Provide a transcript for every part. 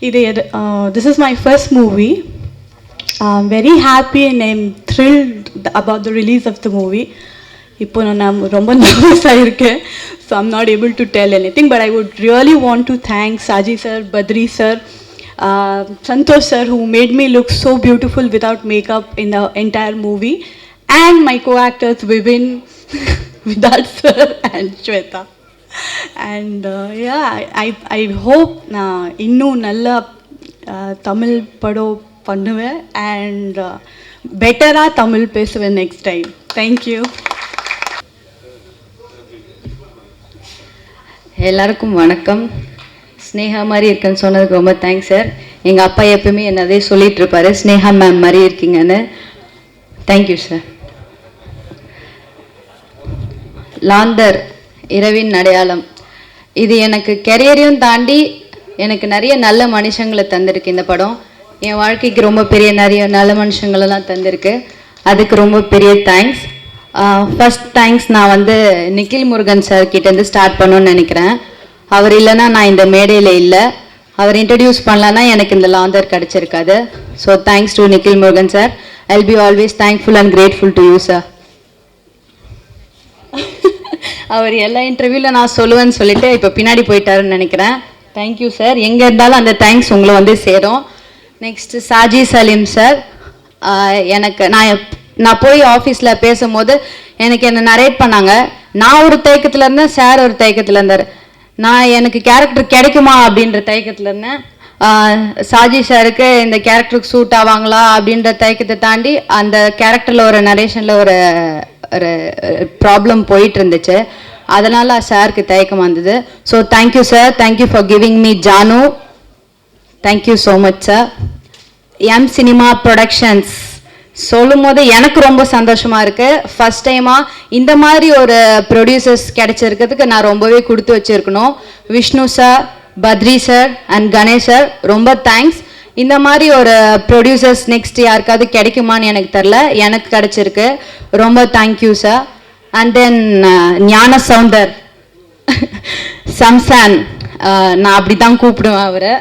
இது uh, this is my first movie. I'm very happy and I'm thrilled about the release of the movie. இப்போ நான் ரொம்ப நர்வஸாக இருக்கேன் so I'm not able to tell anything but I would really want to thank Saji sir Badri sir Santhosh sir who made me look so beautiful without makeup in the entire movie and my co actors Vipin Vidhat sir and Shweta and yeah I I hope நான் இன்னும் நல்லா uh, Tamil படம் பண்ணுவேன். And பெட்டராக uh, Tamil பேசுவேன் next time thank you எல்லாருக்கும் வணக்கம். ஸ்னேகா மாதிரி இருக்குன்னு சொன்னதுக்கு ரொம்ப தேங்க்ஸ் சார் எங்கள் அப்பா எப்பவுமே என்ன அதே சொல்லிட்டு இருப்பாரு. ஸ்னேகா மேம் மாதிரி இருக்கீங்கன்னு. தேங்க்யூ சார் லாந்தர் இரவின் அடையாளம். இது எனக்கு கெரியரையும் தாண்டி எனக்கு நிறைய நல்ல மனுஷங்களை தந்திருக்கு இந்த படம். என் வாழ்க்கைக்கு ரொம்ப பெரிய நிறைய நல்ல மனுஷங்களெல்லாம் தந்திருக்கு. அதுக்கு ரொம்ப பெரிய தேங்க்ஸ் ஃபஸ்ட் தேங்க்ஸ் நான் வந்து நிக்கில் முருகன் சார் கிட்டேருந்து ஸ்டார்ட் பண்ணணும்னு நினைக்கிறேன். அவர் இல்லைன்னா நான் இந்த மேடையில் இல்லை. அவர் இன்ட்ரடியூஸ் பண்ணலன்னா எனக்கு இந்த Laandhar கிடச்சிருக்காது. So thanks to Nikhil Murugan sir I'll be always thankful and grateful to you sir அவர் எல்லா இன்டர்வியூவில் நான் சொல்லுவேன்னு சொல்லிட்டு இப்போ பின்னாடி போயிட்டாருன்னு நினைக்கிறேன். தேங்க்யூ சார் எங்கே இருந்தாலும் அந்த தேங்க்ஸ் உங்களை வந்து சேரும். நெக்ஸ்ட் சாஜி சலீம் சார் எனக்கு நான் நான் போய் ஆஃபீஸில் பேசும்போது எனக்கு என்னை நரேட் பண்ணாங்க. நான் ஒரு தயக்கத்தில் இருந்தேன் சார் ஒரு தயக்கத்தில் இருந்தார். நான் எனக்கு கேரக்டர் கிடைக்குமா அப்படின்ற தயக்கத்தில் இருந்தேன். சாஜி சாருக்கு இந்த கேரக்டருக்கு சூட் ஆவாங்களா அப்படின்ற தயக்கத்தை தாண்டி அந்த கேரக்டரில் ஒரு நரேஷனில் ஒரு ப்ராப்ளம் eh, போயிட்டு இருந்துச்சு அதனால சாருக்கு தயக்கம் வந்தது so thank you sir thank you for giving me Janu thank you so much sir M cinema productions சொல்லும் போது எனக்கு ரொம்ப சந்தோஷமா இருக்கு. ஃபர்ஸ்ட் டைமா இந்த மாதிரி ஒரு ப்ரொடியூசர்ஸ் கிடைச்சிருக்கிறதுக்கு நான் ரொம்பவே கொடுத்து வச்சிருக்கணும். Vishnu sir Badri sir and Ganesh sir ரொம்ப தேங்க்ஸ் இந்த மாதிரி ஒரு ப்ரொடியூசர்ஸ் நெக்ஸ்ட் யாருக்காவது கிடைக்குமான்னு எனக்கு தெரில எனக்கு கிடைச்சிருக்கு. ரொம்ப தேங்க்யூ சார் அண்ட் தென் ஞான சவுந்தர். சம்சான். Uh, நான் அப்படி தான் கூப்பிடுவேன் அவரை.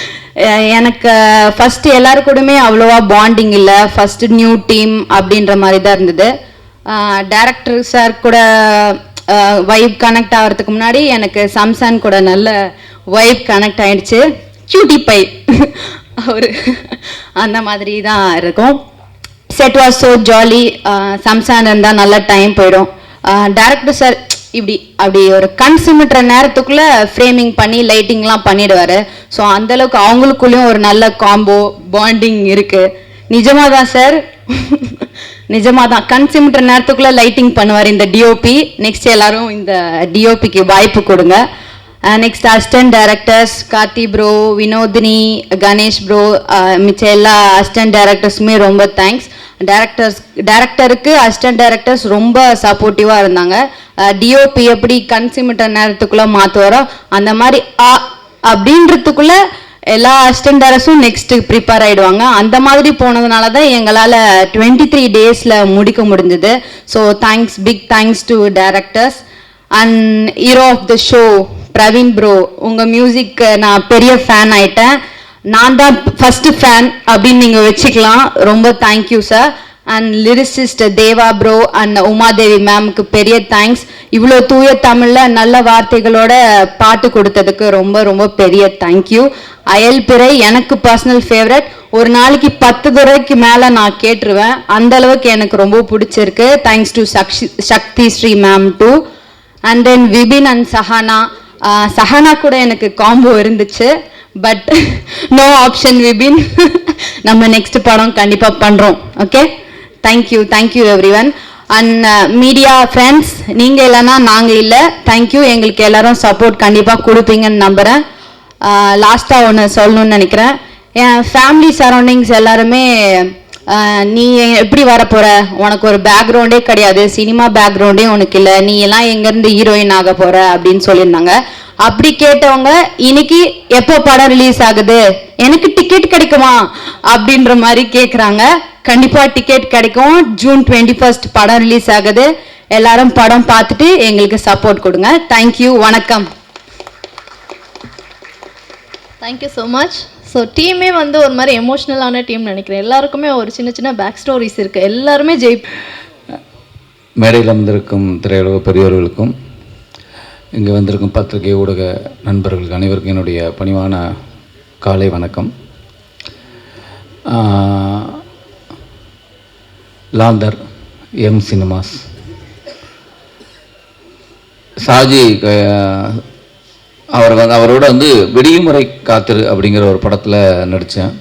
எனக்கு uh, ஃபஸ்ட்டு எல்லாரு கூடமே அவ்வளோவா பாண்டிங் இல்லை. ஃபஸ்ட்டு நியூ டீம் அப்படின்ற மாதிரி தான் இருந்தது. Uh, டேரக்டர் சார் கூட வைப் கனெக்ட் ஆகிறதுக்கு முன்னாடி எனக்கு சம்சான் கூட நல்ல வைப் கனெக்ட் ஆயிடுச்சு. கியூட்டி பை அவர் அந்த மாதிரி தான் இருக்கும் set was so jolly Samson இருந்தால் நல்ல டைம் போயிடும். டேரக்டர் சார் இப்படி அப்படி ஒரு கண் சிமிட்டுற நேரத்துக்குள்ள ஃப்ரேமிங் பண்ணி லைட்டிங்லாம் பண்ணிடுவார். ஸோ அந்தளவுக்கு அவங்களுக்குள்ளேயும் ஒரு நல்ல காம்போ பாண்டிங் இருக்குது நிஜமாக தான் சார் நிஜமாக தான் கண் சிமிட்டுற நேரத்துக்குள்ளே லைட்டிங் பண்ணுவார் இந்த டிஓபி நெக்ஸ்ட் எல்லாரும் இந்த டிஓபிக்கு வாய்ப்பு கொடுங்க. Next assistant directors Karthi bro Vinodhini Ganesh bro மிச்ச எல்லா அஸ்டன்ட் டைரக்டர்ஸுமே ரொம்ப தேங்க்ஸ் டேரக்டர்ஸ் டேரக்டருக்கு அஸ்டன்ட் டைரக்டர்ஸ் ரொம்ப சப்போர்ட்டிவாக இருந்தாங்க. Uh, டிஓபி எப்படி கன்சிமிட்டர் நேரத்துக்குள்ளே மாற்றுவாரோ அந்த மாதிரி ஆ அப்படின்றதுக்குள்ள எல்லா அசிஸ்டன்ட் டேரக்டர்ஸும் நெக்ஸ்ட் ப்ரிப்பேர் ஆகிடுவாங்க அந்த மாதிரி போனதுனால தான் எங்களால் டுவெண்ட்டி த்ரீ டேஸில் முடிக்க முடிஞ்சது. So thanks big thanks to directors and hero of the show Praveen bro உங்கள் மியூசிக் நான் பெரிய ஃபேன் ஆயிட்டேன். நான் தான் ஃபர்ஸ்ட் ஃபேன் அப்படின்னு நீங்கள் வச்சுக்கலாம். ரொம்ப thank you sir and lyricist Deva bro and Umadevi மேம்க்கு பெரிய தேங்க்ஸ் இவ்வளோ தூய தமிழில் நல்ல வார்த்தைகளோட பாட்டு கொடுத்ததுக்கு ரொம்ப ரொம்ப பெரிய தேங்க்யூ அயல் பிறை எனக்கு பர்சனல் ஃபேவரட் ஒரு நாளைக்கு பத்து தடவைக்கு மேலே நான் கேட்டுருவேன். அந்த அளவுக்கு எனக்கு ரொம்ப பிடிச்சிருக்கு. Thanks to Sakshi Sakthi Sri ma'am too and then Vipin and Sahana. Sahana கூட எனக்கு காம்போ இருந்துச்சு பட் நோ ஆப்ஷன் விபின் நம்ம நெக்ஸ்ட் படம் கண்டிப்பாக பண்ணுறோம் okay thank you thank you everyone and media friends நீங்கள் இல்லைன்னா நாங்கள் இல்லை. தேங்க்யூ எங்களுக்கு எல்லாரும் சப்போர்ட் கண்டிப்பாக கொடுப்பீங்கன்னு நம்புகிறேன் லாஸ்ட்டாக ஒன்று சொல்லணும்னு நினைக்கிறேன். என் ஃபேமிலி சரௌண்டிங்ஸ் எல்லாருமே நீ எப்படி வரப்போற? உனக்கு ஒரு பேக்ரவுண்டே கிடையாது. சினிமா பேக்ரவுண்டே உனக்கு இல்லை. நீ எல்லாம் எங்கேருந்து ஹீரோயின் ஆக போற அப்படின்னு சொல்லியிருந்தாங்க. அப்படி கேட்டவங்க இன்னைக்கு எப்போ படம் ரிலீஸ் ஆகுது? எனக்கு டிக்கெட் கிடைக்குமா? அப்படின்ற மாதிரி கேட்குறாங்க கண்டிப்பா டிக்கெட் கிடைக்கும். ஜூன் டுவெண்ட்டி ஃபர்ஸ்ட் படம் ரிலீஸ் ஆகுது. எல்லாரும் படம் பார்த்துட்டு எங்களுக்கு சப்போர்ட் கொடுங்க. தேங்க்யூ வணக்கம். தேங்க்யூ ஸோ மச் ஸோ டீமே வந்து ஒரு மாதிரி எமோஷ்னலான டீம் நினைக்கிறேன். எல்லாருக்குமே ஒரு சின்ன சின்ன பேக் ஸ்டோரிஸ் இருக்குது எல்லாருமே ஜெய் மேடையில் வந்திருக்கும் திரையுலக பெரியவர்களுக்கும் இங்கே வந்திருக்கும் பத்திரிகை ஊடக நண்பர்களுக்கு அனைவருக்கும் என்னுடைய பணிவான காலை வணக்கம். லாந்தர் எம் சினிமாஸ். சாஜி அவர் வந்து அவரோட வந்து வெடியுமுறை காத்திரு அப்படிங்கிற ஒரு படத்தில் நடித்தேன்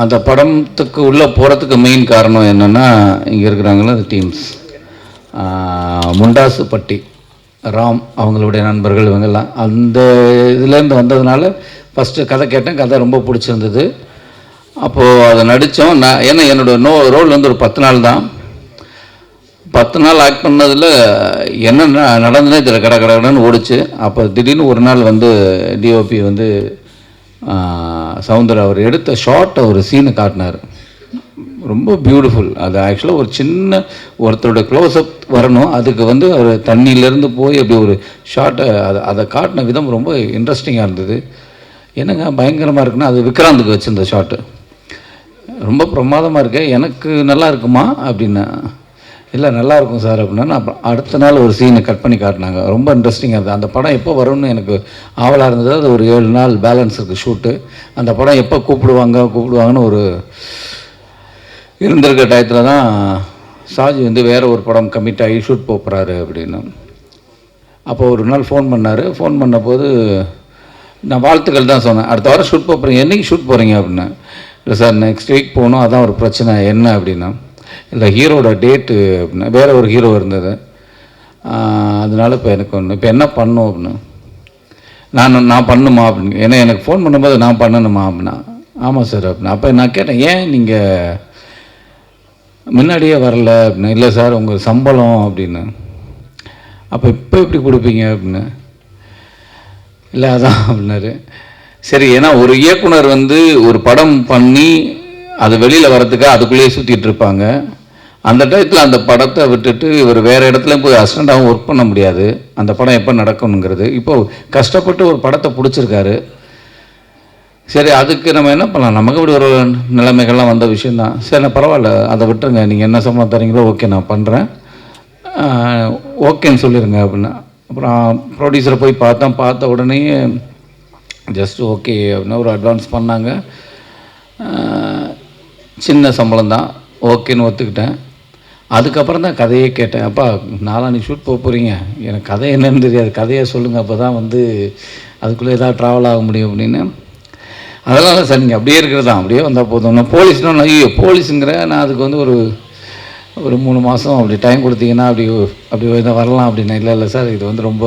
அந்த படத்துக்கு உள்ளே போகிறதுக்கு மெயின் காரணம் என்னென்னா இங்கே இருக்கிறாங்கள அந்த டீம்ஸ் முண்டாசு பட்டி ராம் அவங்களுடைய நண்பர்கள் இவங்கெல்லாம். அந்த இதுலேருந்து வந்ததுனால ஃபஸ்ட்டு கதை கேட்டேன் கதை ரொம்ப பிடிச்சிருந்தது. அப்போது அதை நடித்தோம். நான் ஏன்னா என்னோட நோ ரோல் வந்து ஒரு பத்து நாள் தான். பத்து நாள் ஆக்ட் பண்ணதில் என்ன ந- நடந்ததுனே தெரியல. கட கட கடன்னு ஓடிச்சு. அப்போ திடீர்னு ஒரு நாள் வந்து டிஓபி வந்து சவுந்தர் அவர் எடுத்த ஷார்ட்டை ஒரு சீனை காட்டினார். ரொம்ப பியூட்டிஃபுல் அது ஆக்சுவலாக ஒரு சின்ன ஒருத்தரோட க்ளோஸ்அப் வரணும். அதுக்கு வந்து அவர் தண்ணியிலேருந்து போய் அப்படி ஒரு ஷார்ட்டை அதை அதை காட்டின விதம் ரொம்ப இன்ட்ரெஸ்டிங்காக இருந்தது. என்னங்க பயங்கரமாக இருக்குன்னா அது விக்ராந்துக்கு வச்சிருந்த ஷார்ட்டு ரொம்ப பிரமாதமாக இருக்கு. எனக்கு நல்லா இருக்குமா? அப்படின்னா இல்லை நல்லாயிருக்கும் சார் அப்படின்னா நான் அப்புறம் அடுத்த நாள் ஒரு சீனை கட் பண்ணி காட்டினாங்க. ரொம்ப இன்ட்ரெஸ்டிங்காக இருந்தது அந்த படம் எப்போ வரும்னு எனக்கு ஆவலாக இருந்தது. அது ஒரு ஏழு நாள் பேலன்ஸ் இருக்குது ஷூட்டு அந்த படம் எப்போ கூப்பிடுவாங்க கூப்பிடுவாங்கன்னு ஒரு இருந்திருக்க டயத்தில் தான் ஷாஜி வந்து வேறு ஒரு படம் கமிட் ஆகி ஷூட் போகிறாரு அப்படின்னு. அப்போ ஒரு நாள் ஃபோன் பண்ணார். ஃபோன் பண்ணபோது நான் வாழ்த்துக்கள் தான் சொன்னேன். அடுத்த வாரம் ஷூட் போகிறீங்க என்றைக்கு ஷூட் போகிறீங்க அப்படின்னு. இல்லை சார் நெக்ஸ்ட் வீக் போகணும் அதான் ஒரு பிரச்சனை. என்ன அப்படின்னா. இல்லை ஹீரோட டேட்டு அப்படின்னா வேறு ஒரு ஹீரோ இருந்தது. அதனால் அதனால இப்போ எனக்கு ஒன்று இப்போ என்ன பண்ணும் அப்படின்னு. நான் நான் பண்ணுமா அப்படின்னு. ஏன்னா எனக்கு ஃபோன் பண்ணும்போது நான் பண்ணணுமா அப்படின்னா. ஆமாம் சார் அப்படின்னா. அப்போ நான் கேட்டேன் ஏன் நீங்கள் முன்னாடியே வரல? அப்படின்னு. இல்லை சார் உங்கள் சம்பளம் அப்படின்னு. அப்போ இப்போ எப்படி கொடுப்பீங்க? அப்படின்னு. இல்லை அதான் அப்படின்னாரு. சரி ஏன்னா ஒரு இயக்குனர் வந்து ஒரு படம் பண்ணி அது வெளியில் வரதுக்கு அதுக்குள்ளேயே சுற்றிட்டு இருப்பாங்க. அந்த டயத்தில் அந்த படத்தை விட்டுட்டு இவர் வேறு இடத்துல போய் அசிஸ்டண்ட்டாகவும் ஒர்க் பண்ண முடியாது. அந்த படம் எப்போ நடக்கணுங்கிறது இப்போது கஷ்டப்பட்டு ஒரு படத்தை பிடிச்சிருக்காரு. சரி அதுக்கு நம்ம என்ன பண்ணலாம்? நமக்கு இப்படி ஒரு நிலைமைகள்லாம் வந்த விஷயந்தான் சரி நான் பரவாயில்ல. அதை விட்டுருங்க. நீங்கள் என்ன சம்பளம் தரீங்களோ ஓகே நான் பண்ணுறேன் ஓகேன்னு சொல்லிடுங்க அப்படின்னா. அப்புறம் ப்ரொடியூசரை போய் பார்த்தோம். பார்த்த உடனே ஜஸ்ட் ஓகே அப்படின்னா ஒரு அட்வான்ஸ் பண்ணாங்க. சின்ன சம்பளம் தான் ஓகேன்னு ஒத்துக்கிட்டேன். அதுக்கப்புறம் தான் கதையே கேட்டேன். அப்பா நாளான்னைக்கு ஷூட் போக போகிறீங்க எனக்கு கதை என்னன்னு தெரியாது. கதையை சொல்லுங்கள் அப்போ தான் வந்து அதுக்குள்ளே ஏதாவது ட்ராவல் ஆக முடியும். அப்படின்னு. அதெல்லாம் சார் நீங்கள் அப்படியே இருக்கிறது தான். அப்படியே வந்தால் போதும். நான் போலீஸ்னா ஐயோ போலீஸுங்கிற நான் அதுக்கு வந்து ஒரு ஒரு மூணு மாதம் அப்படி டைம் கொடுத்தீங்கன்னா அப்படி அப்படி இதை வரலாம். அப்படின்னா. இல்லை இல்லை சார் இது வந்து ரொம்ப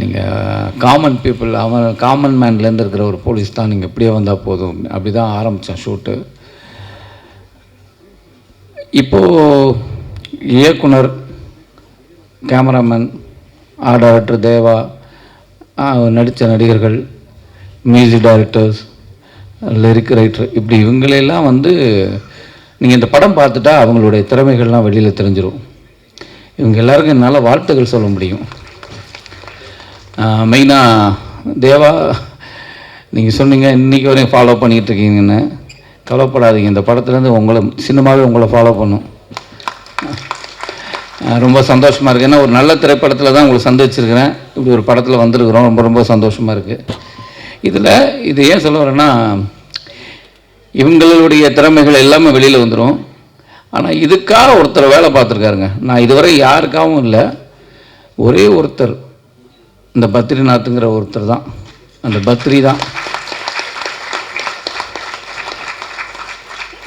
நீங்கள் காமன் பீப்புள் அவன் காமன் மேன்லேருந்து இருக்கிற ஒரு போலீஸ் தான். நீங்கள் இப்படியே வந்தால் போதும். அப்படி தான் ஆரம்பித்தேன் ஷூட்டு இப்போது இயக்குனர் கேமராமேன் ஆர்ட் தேவா நடித்த நடிகர்கள் மியூசிக் டைரக்டர்ஸ் லிரிக் ரைட்டர் இப்படி இவங்களையெல்லாம் வந்து நீங்கள் இந்த படம் பார்த்துட்டா அவங்களுடைய திறமைகள்லாம் வெளியில் தெரிஞ்சிடும் இவங்க எல்லாருக்கும் என்னால் வாழ்த்துக்கள் சொல்ல முடியும். மெயினாக தேவா நீங்கள் சொன்னீங்க இன்றைக்கி வரையும் ஃபாலோ பண்ணிகிட்டு இருக்கீங்கன்னு. கவலைப்படாதீங்க. இந்த படத்துலேருந்து உங்களை சினிமாவே உங்களை ஃபாலோ பண்ணும். ரொம்ப சந்தோஷமாக இருக்குது ஏன்னா ஒரு நல்ல திரைப்படத்தில் தான் உங்களை சந்திச்சிருக்கிறேன். இப்படி ஒரு படத்தில் வந்திருக்கிறோம். ரொம்ப ரொம்ப சந்தோஷமாக இருக்குது இதில் இது ஏன் சொல்ல வரேன்னா இவங்களுடைய திறமைகள் எல்லாமே வெளியில் வந்துடும் ஆனால் இதுக்காக ஒருத்தர் வேலை பார்த்துருக்காருங்க. நான் இதுவரை யாருக்காகவும் இல்லை. ஒரே ஒருத்தர். இந்த பத்ரிநாத்துங்கிற ஒருத்தர் தான். அந்த பத்ரி தான்.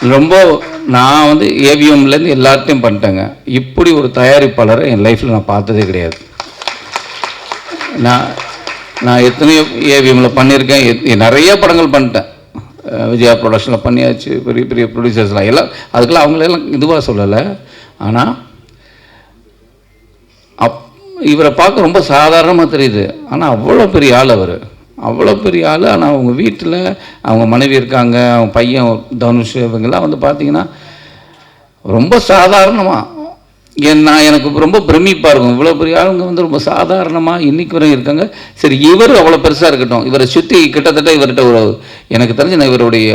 ரொம்ப நான் வந்து ஏவிஎம்லேருந்து எல்லாத்தையும் பண்ணிட்டேங்க. இப்படி ஒரு தயாரிப்பாளரை என் லைஃப்பில் நான் பார்த்ததே கிடையாது. நான் நான் எத்தனையோ ஏவிஎம்மில் பண்ணியிருக்கேன். எத்- நிறைய படங்கள் பண்ணிட்டேன். விஜயா ப்ரொடக்ஷனில் பண்ணியாச்சு பெரிய பெரிய ப்ரொடியூசர்ஸ்லாம் எல்லாம் அதுக்கெல்லாம் அவங்களெல்லாம் இதுவாக சொல்லலை. ஆனால் அப் இவரை பார்க்க ரொம்ப சாதாரணமாக தெரியுது. ஆனால் அவ்வளோ பெரிய ஆள் அவர். அவ்வளோ பெரிய ஆள். ஆனால் அவங்க வீட்டில் அவங்க மனைவி இருக்காங்க அவங்க பையன் தனுஷ் இவங்கெல்லாம் வந்து பார்த்திங்கன்னா ரொம்ப சாதாரணமாக என் நான் எனக்கு ரொம்ப பிரமிப்பாக இருக்கும். இவ்வளோ பெரிய ஆளுங்க வந்து ரொம்ப சாதாரணமாக இன்றைக்கு வரையும் இருக்காங்க. சரி இவர் அவ்வளோ பெருசாக இருக்கட்டும். இவரை சுற்றி கிட்டத்தட்ட இவர்கிட்ட ஒரு எனக்கு தெரிஞ்சு நான் இவருடைய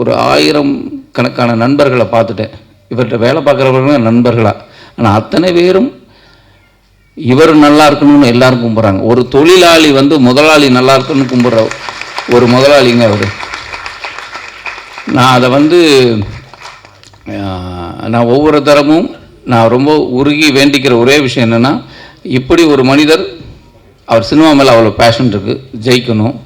ஒரு ஆயிரம் கணக்கான நண்பர்களை பார்த்துட்டேன். இவர்கிட்ட வேலை பார்க்குறவங்க நண்பர்களாக ஆனால் அத்தனை பேரும் இவர் நல்லா இருக்கணும்னு எல்லாரும் கும்பிட்றாங்க. ஒரு தொழிலாளி வந்து முதலாளி நல்லா இருக்கணும்னு கும்பிட்ற ஒரு முதலாளிங்க அவர். நான் அதை வந்து நான் ஒவ்வொரு தரமும் நான் ரொம்ப உருகி வேண்டிக்கிற ஒரே விஷயம் என்னென்னா இப்படி ஒரு மனிதர் அவர் சினிமா மேலே அவ்வளோ பேஷன் இருக்குது ஜெயிக்கணும்.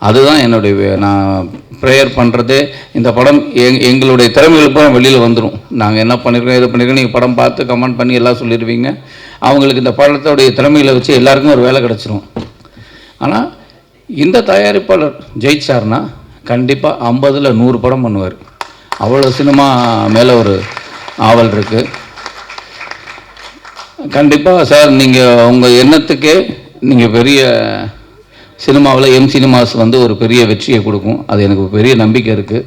அதுதான் என்னுடைய நான் ப்ரேயர் பண்ணுறது இந்த படம் எங் எங்களுடைய திறமைகள் பூரா வெளியில் வந்துடும் நாங்கள் என்ன பண்ணியிருக்கோம் எது பண்ணியிருக்கோம் நீங்கள் படம் பார்த்து கமெண்ட் பண்ணி எல்லாம் சொல்லிடுவீங்க. அவங்களுக்கு இந்த படத்தோடைய திறமைகளை வச்சு எல்லாருக்கும் ஒரு வேலை கிடச்சிரும். ஆனால் இந்த தயாரிப்பாளர் ஜெயிச்சார்னா கண்டிப்பாக ஐம்பதில் நூறு படம் பண்ணுவார். அவ்வளோ சினிமா மேலே ஒரு ஆவல் இருக்குது கண்டிப்பாக சார் நீங்கள் உங்கள் எண்ணத்துக்கே நீங்கள் பெரிய சினிமாவில் எம் சினிமாஸ் வந்து ஒரு பெரிய வெற்றியை கொடுக்கும். அது எனக்கு பெரிய நம்பிக்கை இருக்குது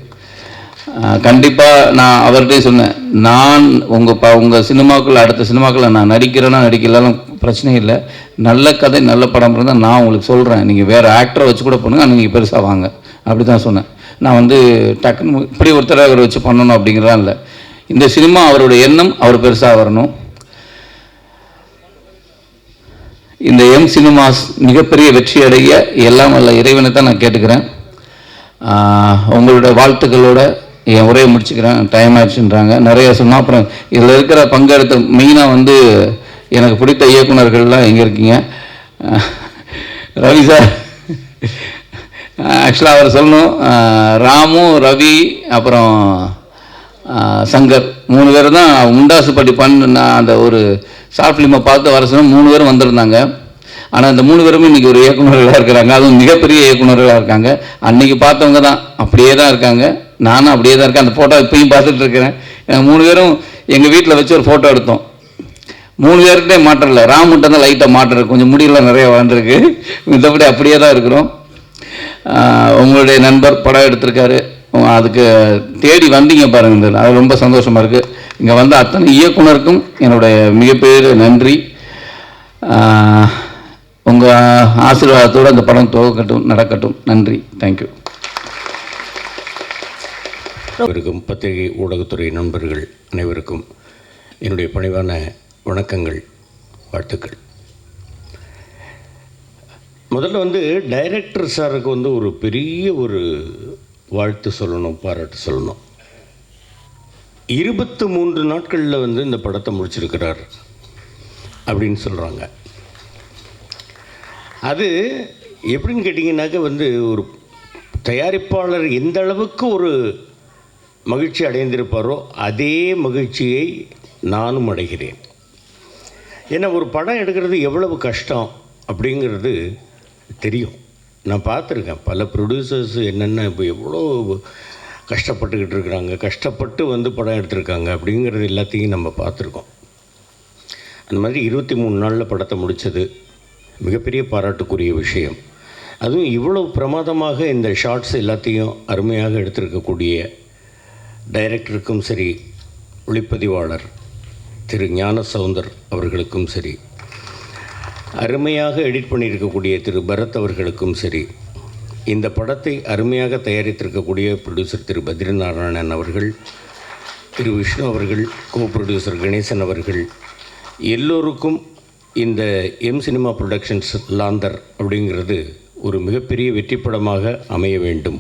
கண்டிப்பாக நான் அவர்கிட்டயே சொன்னேன். நான் உங்கள் ப உங்கள் சினிமாக்குள்ள அடுத்த சினிமாக்குள்ள நான் நடிக்கிறேன்னா நடிக்கலாம் பிரச்சனை இல்லை. நல்ல கதை நல்ல படம் இருந்தால் நான் உங்களுக்கு சொல்கிறேன் நீங்கள் வேறு ஆக்டரை வச்சு கூட பண்ணுங்க ஆனால் நீங்கள் பெருசாக வாங்க. அப்படி தான் சொன்னேன். நான் வந்து டக்குன்னு இப்படி ஒருத்தரை அவர் வச்சு பண்ணணும் அப்படிங்கிறதான் இல்லை. இந்த சினிமா அவருடைய எண்ணம் அவர் பெருசாக வரணும். இந்த எம் சினிமாஸ் மிகப்பெரிய வெற்றி அடைய எல்லாம் வல்ல இறைவனை தான் நான் கேட்டுக்கிறேன். உங்களோட வாழ்த்துக்களோட என் உரையை முடிச்சுக்கிறேன். டைம் ஆயிடுச்சுன்றாங்க. நிறைய சொன்னால் அப்புறம் இதில் இருக்கிற பங்கெடுத்த மெயினாக வந்து எனக்கு பிடித்த இயக்குனர்கள்லாம் எங்கே இருக்கீங்க? ரவி சார் ஆக்சுவலாக அவர் சொல்லணும். ராமு ரவி அப்புறம் சங்கர். மூணு பேர் தான் முண்டாசு பட்டி பண்ண நான் அந்த ஒரு ஷார்ட் ஃபிலிமை பார்த்து வர சொன்ன மூணு பேரும் வந்திருந்தாங்க. ஆனால் அந்த மூணு பேருமே இன்றைக்கி ஒரு இயக்குனர்களாக இருக்கிறாங்க. அதுவும் மிகப்பெரிய இயக்குனர்களாக இருக்காங்க. அன்றைக்கி பார்த்தவங்க தான். அப்படியே தான் இருக்காங்க. நானும் அப்படியே தான் இருக்கேன். அந்த ஃபோட்டோ இப்பயும் பார்த்துட்டு இருக்கிறேன். மூணு பேரும் எங்கள் வீட்டில் வச்சு ஒரு ஃபோட்டோ எடுத்தோம். மூணு பேருக்கிட்டே மாற்றம் இல்லை. ராம் மட்டும் தான் லைட்டாக மாற்றம் கொஞ்சம் முடியெல்லாம் நிறைய வளர்ந்துருக்கு. மித்தபடி அப்படியே தான் இருக்கிறோம். உங்களுடைய நண்பர் படம் எடுத்திருக்காரு. அதுக்கு தேடி வந்தீங்க பாருங்க. அது ரொம்ப சந்தோஷமாக இருக்குது இங்கே வந்த அத்தனை இயக்குனருக்கும் என்னுடைய மிகப்பெரிய நன்றி. உங்கள் ஆசீர்வாதத்தோடு அந்த படம் துவக்கட்டும் நடக்கட்டும். நன்றி. தேங்க்யூ அனைவருக்கும் பத்திரிகை ஊடகத்துறை நண்பர்கள் அனைவருக்கும் என்னுடைய பணிவான வணக்கங்கள் வாழ்த்துக்கள். முதல்ல வந்து டைரக்டர் சாருக்கு வந்து ஒரு பெரிய ஒரு வாழ்த்து சொல்லணும் பாராட்டு சொல்லணும். இருபத்து மூன்று நாட்களில் வந்து இந்த படத்தை முடிச்சிருக்கிறார் அப்படின்னு சொல்கிறாங்க அது எப்படின்னு கேட்டிங்கனாக்க வந்து ஒரு தயாரிப்பாளர் எந்த அளவுக்கு ஒரு மகிழ்ச்சி அடைந்திருப்பாரோ அதே மகிழ்ச்சியை நானும் அடைகிறேன். ஏன்னா ஒரு படம் எடுக்கிறது எவ்வளவு கஷ்டம் அப்படிங்கிறது தெரியும். நான் பார்த்துருக்கேன். பல ப்ரொடியூசர்ஸ் என்னென்ன இப்போ எவ்வளோ கஷ்டப்பட்டுக்கிட்டு இருக்கிறாங்க. கஷ்டப்பட்டு வந்து படம் எடுத்திருக்காங்க அப்படிங்கிறது எல்லாத்தையும் நம்ம பார்த்துருக்கோம். அந்த மாதிரி இருபத்தி மூணு நாளில் படத்தை முடித்தது மிகப்பெரிய பாராட்டுக்குரிய விஷயம். அதுவும் இவ்வளோ பிரமாதமாக இந்த ஷார்ட்ஸ் எல்லாத்தையும் அருமையாக எடுத்திருக்கக்கூடிய டைரக்டருக்கும் சரி ஒளிப்பதிவாளர் திரு ஞான சவுந்தர் அவர்களுக்கும் சரி அருமையாக எடிட் பண்ணியிருக்கக்கூடிய திரு பரத் அவர்களுக்கும் சரி இந்த படத்தை அருமையாக தயாரித்திருக்கக்கூடிய ப்ரொடியூசர் திரு பத்ரிநாராயணன் அவர்கள் திரு விஷ்ணு அவர்கள் கோ ப்ரொடியூசர் கணேசன் அவர்கள் எல்லோருக்கும் இந்த எம் சினிமா ப்ரொடக்ஷன்ஸ் லாந்தர் அப்படிங்கிறது ஒரு மிகப்பெரிய வெற்றி படமாக அமைய வேண்டும்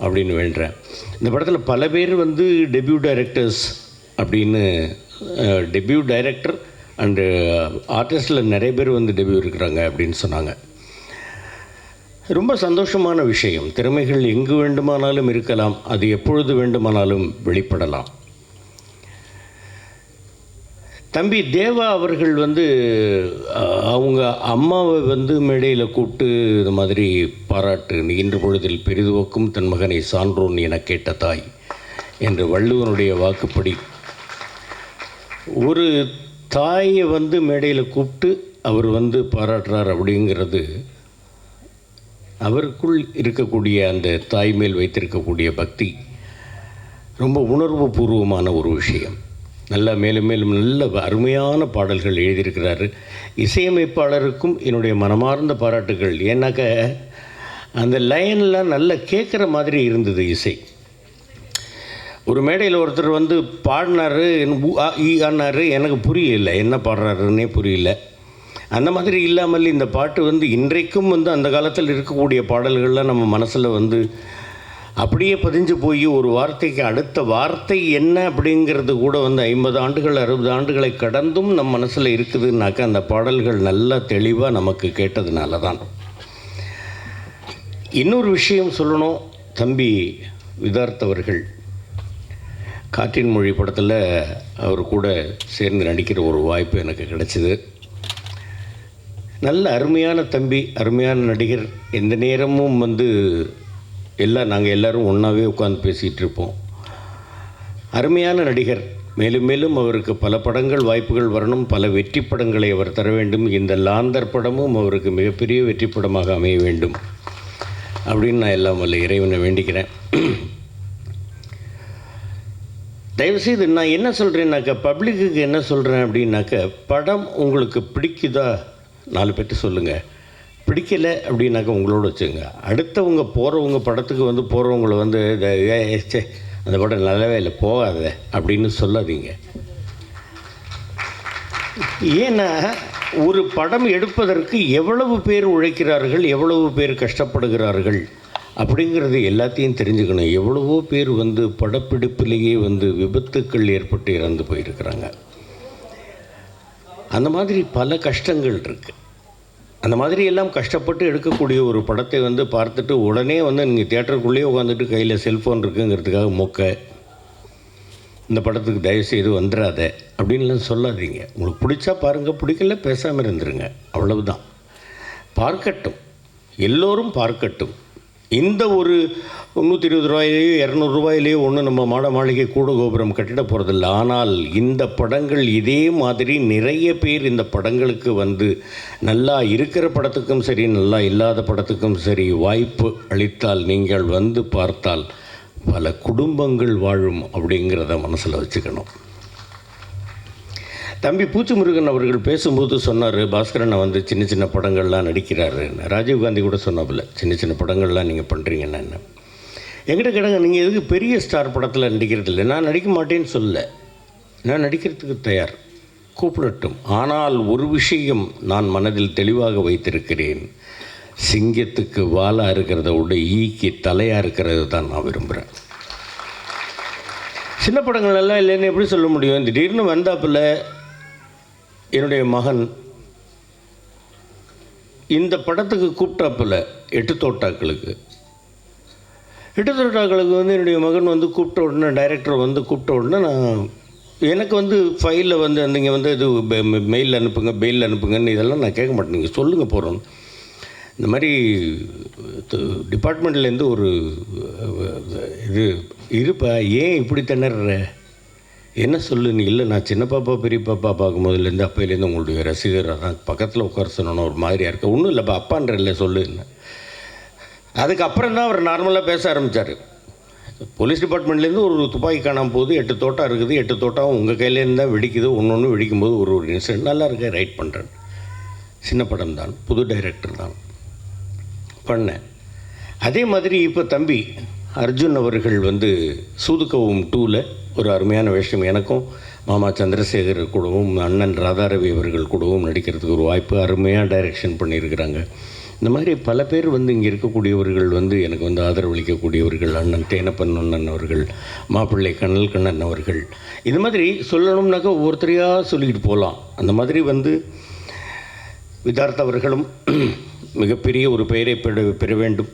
அப்படின்னு வேண்டேன் இந்த படத்தில் பல பேர் வந்து டெபியூ டைரக்டர்ஸ் அப்படின்னு டெபியூ டைரக்டர் அண்டு ஆர்டிஸ்டில் நிறைய பேர் வந்து டெபியூ இருக்கிறாங்க அப்படின்னு சொன்னாங்க. ரொம்ப சந்தோஷமான விஷயம். திறமைகள் எங்கு வேண்டுமானாலும் இருக்கலாம். அது எப்பொழுது வேண்டுமானாலும் வெளிப்படலாம். தம்பி தேவா அவர்கள் வந்து அவங்க அம்மாவை வந்து மேடையில் கூப்பிட்டு இது மாதிரி பாராட்டு நீ இன்று பொழுதில் பெரிதுவக்கும் தன் மகனை சான்றோன் என கேட்ட தாய் என்று வள்ளுவனுடைய வாக்குப்படி. ஒரு தாயை வந்து மேடையில் கூப்பிட்டு அவர் வந்து பாராட்டுறார் அப்படிங்கிறது அவருக்குள் இருக்கக்கூடிய அந்த தாய் மேல் வைத்திருக்கக்கூடிய பக்தி ரொம்ப உணர்வு பூர்வமான ஒரு விஷயம். நல்லா மேலும் மேலும் நல்ல அருமையான பாடல்கள் எழுதியிருக்கிறாரு. இசையமைப்பாளருக்கும் என்னுடைய மனமார்ந்த பாராட்டுகள். ஏன்னாக்க அந்த லைன்லாம் நல்லா கேட்குற மாதிரி இருந்தது இசை. ஒரு மேடையில் ஒருத்தர் வந்து பாடினாரு ஆனாரு எனக்கு புரியல என்ன பாடுறாருன்னே புரியல. அந்த மாதிரி இல்லாமல் இந்த பாட்டு வந்து இன்றைக்கும் வந்து அந்த காலத்தில் இருக்கக்கூடிய பாடல்கள்லாம் நம்ம மனசில் வந்து அப்படியே பதிஞ்சு போய் ஒரு வார்த்தைக்கு அடுத்த வார்த்தை என்ன அப்படிங்கிறது கூட வந்து ஐம்பது ஆண்டுகள் அறுபது ஆண்டுகளை கடந்தும் நம் மனசில் இருக்குதுன்னாக்கா அந்த பாடல்கள் நல்லா தெளிவாக நமக்கு கேட்டதுனால தான். இன்னொரு விஷயம் சொல்லணும் தம்பி விதார்த்தவர்கள் காற்றின் மொழி படத்தில் அவர் கூட சேர்ந்து நடிக்கிற ஒரு வாய்ப்பு எனக்கு கிடைச்சிது. நல்ல அருமையான தம்பி அருமையான நடிகர். எந்த நேரமும் வந்து எல்லாம் நாங்கள் எல்லோரும் ஒன்றாவே உட்காந்து பேசிகிட்டு இருப்போம். அருமையான நடிகர். மேலும் மேலும் அவருக்கு பல படங்கள் வாய்ப்புகள் வரணும். பல வெற்றி படங்களை அவர் தர வேண்டும். இந்த லாந்தர் படமும் அவருக்கு மிகப்பெரிய வெற்றி படமாக அமைய வேண்டும். அப்படின்னு நான் எல்லாம் வல்ல இறைவனை வேண்டிக்கிறேன். தயவுசெய்து நான் என்ன சொல்கிறேன்னாக்கா பப்ளிக்குக்கு என்ன சொல்கிறேன் அப்படின்னாக்க படம் உங்களுக்கு பிடிக்குதா? நாலு பேர்ட்டு சொல்லுங்கள் பிடிக்கலை அப்படின்னாக்கா உங்களோட வச்சுங்க அடுத்தவங்க போகிறவங்க படத்துக்கு வந்து போகிறவங்கள வந்து இத, அந்த படம் நல்லாவே இல்லை போகாத அப்படின்னு சொல்லாதீங்க. ஏன்னா ஒரு படம் எடுப்பதற்கு எவ்வளவு பேர் உழைக்கிறார்கள் எவ்வளவு பேர் கஷ்டப்படுகிறார்கள் அப்படிங்கிறது எல்லாத்தையும் தெரிஞ்சுக்கணும். எவ்வளவோ பேர் வந்து படப்பிடிப்பிலேயே வந்து விபத்துக்கள் ஏற்பட்டு இறந்து போயிருக்கிறாங்க. அந்த மாதிரி பல கஷ்டங்கள் இருக்குது அந்த மாதிரி எல்லாம் கஷ்டப்பட்டு எடுக்கக்கூடிய ஒரு படத்தை வந்து பார்த்துட்டு உடனே வந்து நீங்கள் தேட்டருக்குள்ளேயே உட்காந்துட்டு கையில் செல்ஃபோன் இருக்குங்கிறதுக்காக மொக்க இந்த படத்துக்கு தயவுசெய்து வந்துடாத அப்படின்லாம் சொல்லாதீங்க. உங்களுக்கு பிடிச்சா பாருங்கள் பிடிக்கல பேசாமல் இருந்துருங்க. அவ்வளவுதான். பார்க்கட்டும். எல்லோரும் பார்க்கட்டும். இந்த ஒரு நூற்றி இருபது ரூபாயிலேயோ இரநூறுபாயிலேயோ ஒன்றும் நம்ம மாட மாளிகை கூட கோபுரம் கட்டிட போகிறதில்ல ஆனால் இந்த படங்கள் இதே மாதிரி நிறைய பேர் இந்த படங்களுக்கு வந்து நல்லா இருக்கிற படத்துக்கும் சரி நல்லா இல்லாத படத்துக்கும் சரி வாய்ப்பு அளித்தால் நீங்கள் வந்து பார்த்தால் பல குடும்பங்கள் வாழும் அப்படிங்கிறத மனசில் வச்சுக்கணும். தம்பி பூச்சி முருகன் அவர்கள் பேசும்போது சொன்னார் பாஸ்கரனை வந்து சின்ன சின்ன படங்கள்லாம் நடிக்கிறாரு ராஜீவ்காந்தி கூட சொன்னாப்புல சின்ன சின்ன படங்கள்லாம் நீங்கள் பண்ணுறீங்கன்னா என்ன? எங்கிட்ட கேட்டாங்க நீங்கள் எதுக்கு பெரிய ஸ்டார் படத்தில் நடிக்கிறது இல்லை? நான் நடிக்க மாட்டேன்னு சொல்லலை நான் நடிக்கிறதுக்கு தயார். கூப்பிடட்டும். ஆனால் ஒரு விஷயம் நான் மனதில் தெளிவாக வைத்திருக்கிறேன். சிங்கத்துக்கு வாலாக இருக்கிறத விட ஈக்கு தலையாக இருக்கிறது தான் நான் விரும்புகிறேன் சின்ன படங்கள் எல்லாம் இல்லைன்னு எப்படி சொல்ல முடியும்? திடீர்னு வந்தாப்புல என்னுடைய மகன் இந்த படத்துக்கு கூப்பிட்டாப்பில் எட்டு தோட்டாக்களுக்கு. எட்டு தோட்டாக்களுக்கு வந்து என்னுடைய மகன் வந்து கூப்பிட்ட உடனே டைரக்டர் வந்து கூப்பிட்ட உடனே நான் எனக்கு வந்து ஃபைலில் வந்து அந்தங்க வந்து இது மெயில் அனுப்புங்க பெயில் அனுப்புங்கன்னு இதெல்லாம் நான் கேட்க மாட்டேன். நீங்கள் சொல்லுங்கள் போகிறோம் இந்த மாதிரி டிபார்ட்மெண்ட்லேருந்து ஒரு இது இருப்பா ஏன் இப்படி திணற என்ன சொல்லு நீ இல்லை நான் சின்ன பாப்பா பெரிய பாப்பா பார்க்கும்போதுலேருந்து அப்பையிலேருந்து உங்களுடைய ரசிகர் அதான் பக்கத்தில் உட்கார சொன்னோன்னு ஒரு மாதிரியாக இருக்கு. ஒன்றும் இல்லைப்பா அப்பான்ற இல்லை சொல்லு என்ன. அதுக்கப்புறம் தான் அவர் நார்மலாக பேச ஆரம்பித்தார் போலீஸ் டிபார்ட்மெண்ட்லேருந்து ஒரு துப்பாக்கி காணாமல் போகுது எட்டு தோட்டம் இருக்குது எட்டு தோட்டம் உங்கள் கையிலேருந்து தான் வெடிக்குது ஒன்று ஒன்று வெடிக்கும்போது ஒரு ஒரு இன்சிடென்ட் நல்லா இருக்கு ரைட் பண்ணுறேன் சின்ன படம் தான் புது டைரக்டர் தான். பண்ணேன். அதே மாதிரி இப்போ தம்பி அர்ஜுன் அவர்கள் வந்து சூதுக்கவும் டூவில் ஒரு அருமையான விஷயம் எனக்கும் மாமா சந்திரசேகர் கூடவும் அண்ணன் ராதாரவி அவர்கள் கூடவும் நடிக்கிறதுக்கு ஒரு வாய்ப்பு அருமையாக டைரக்ஷன் பண்ணியிருக்கிறாங்க. இந்த மாதிரி பல பேர் வந்து இங்கே இருக்கக்கூடியவர்கள் வந்து எனக்கு வந்து ஆதரவளிக்கக்கூடியவர்கள் அண்ணன் தேனப்பன் அண்ணன் அவர்கள் மாப்பிள்ளை கண்ணல் கண்ணன் அவர்கள். இது மாதிரி சொல்லணும்னாக்கா ஒவ்வொருத்தரையாக சொல்லிக்கிட்டு போகலாம். அந்த மாதிரி வந்து விதார்த் அவர்களும் மிகப்பெரிய ஒரு பெயரை பெற பெற வேண்டும்.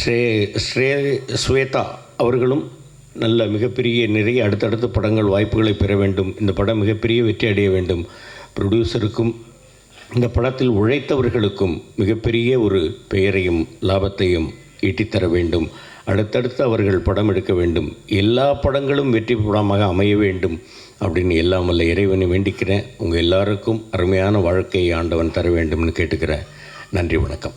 ஸ்ரே ஸ்ரே ஸ்வேதா அவர்களும் நல்ல மிகப்பெரிய நிறைய அடுத்தடுத்த படங்கள் வாய்ப்புகளை பெற வேண்டும். இந்த படம் மிகப்பெரிய வெற்றி அடைய வேண்டும். ப்ரொடியூசருக்கும் இந்த படத்தில் உழைத்தவர்களுக்கும் மிகப்பெரிய ஒரு பெயரையும் லாபத்தையும் ஈட்டித்தர வேண்டும். அடுத்தடுத்து அவர்கள் படம் எடுக்க வேண்டும். எல்லா படங்களும் வெற்றி படமாக அமைய வேண்டும் அப்படின்னு எல்லாம் வல்ல இறைவனை வேண்டிக்கிறேன். உங்கள் எல்லாருக்கும் அருமையான வாழ்க்கையை ஆண்டவன் தர வேண்டும்னு கேட்டுக்கிறேன். நன்றி வணக்கம்.